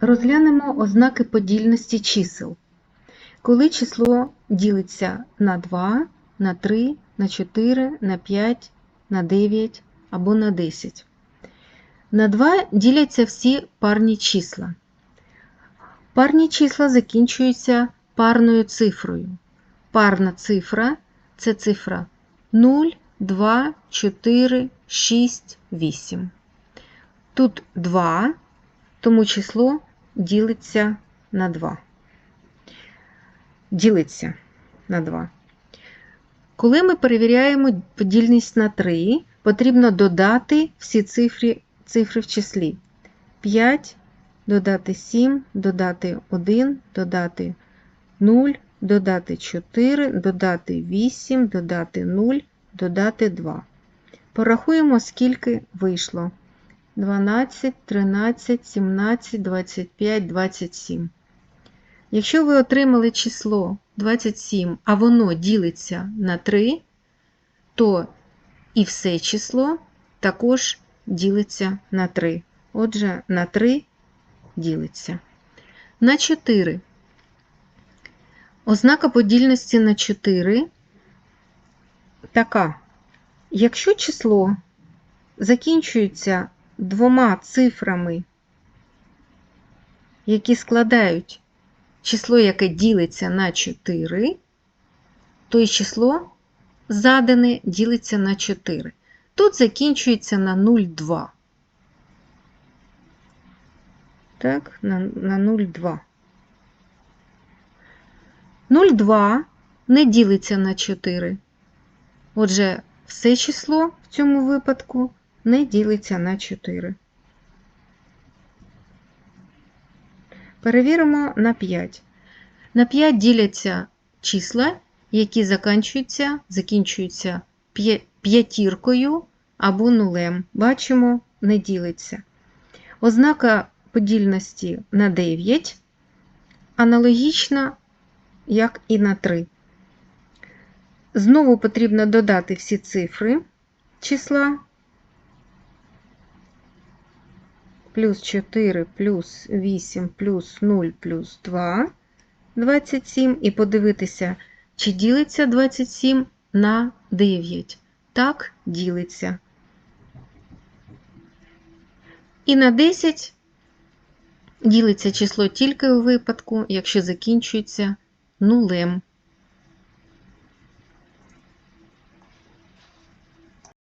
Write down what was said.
Розглянемо ознаки подільності чисел. Коли число ділиться на 2, на 3, на 4, на 5, на 9 або на 10. На 2 діляться всі парні числа. Парні числа закінчуються парною цифрою. Парна цифра це цифра 0, 2, 4, 6, 8. Тут 2, тому число ділиться на 2. Ділиться на 2. Коли ми перевіряємо подільність на 3, потрібно додати всі цифри, цифри в числі. 5, додати 7, додати 1, додати 0, додати 4, додати 8, додати 0, додати 2. Порахуємо, скільки вийшло. 12, 13, 17, 25, 27. Якщо ви отримали число 27, а воно ділиться на 3, то і все число також ділиться на 3. Отже, на 3 ділиться. На 4. Ознака подільності на 4 така. Якщо число закінчується двома цифрами, які складають число, яке ділиться на 4, то і число задане ділиться на 4. Тут закінчується на 0,2. Так, на, на 0,2. 0,2 не ділиться на 4. Отже, все число в цьому випадку не ділиться на 4. Перевіримо на 5. На 5 діляться числа, які закінчуються, закінчуються п'ятіркою або нулем. Бачимо, не ділиться. Ознака подільності на 9 аналогічна, як і на 3. Знову потрібно додати всі цифри числа. Плюс 4, плюс 8, плюс 0, плюс 2, 27. І подивитися, чи ділиться 27 на 9. Так, ділиться. І на 10 ділиться число тільки у випадку, якщо закінчується нулем.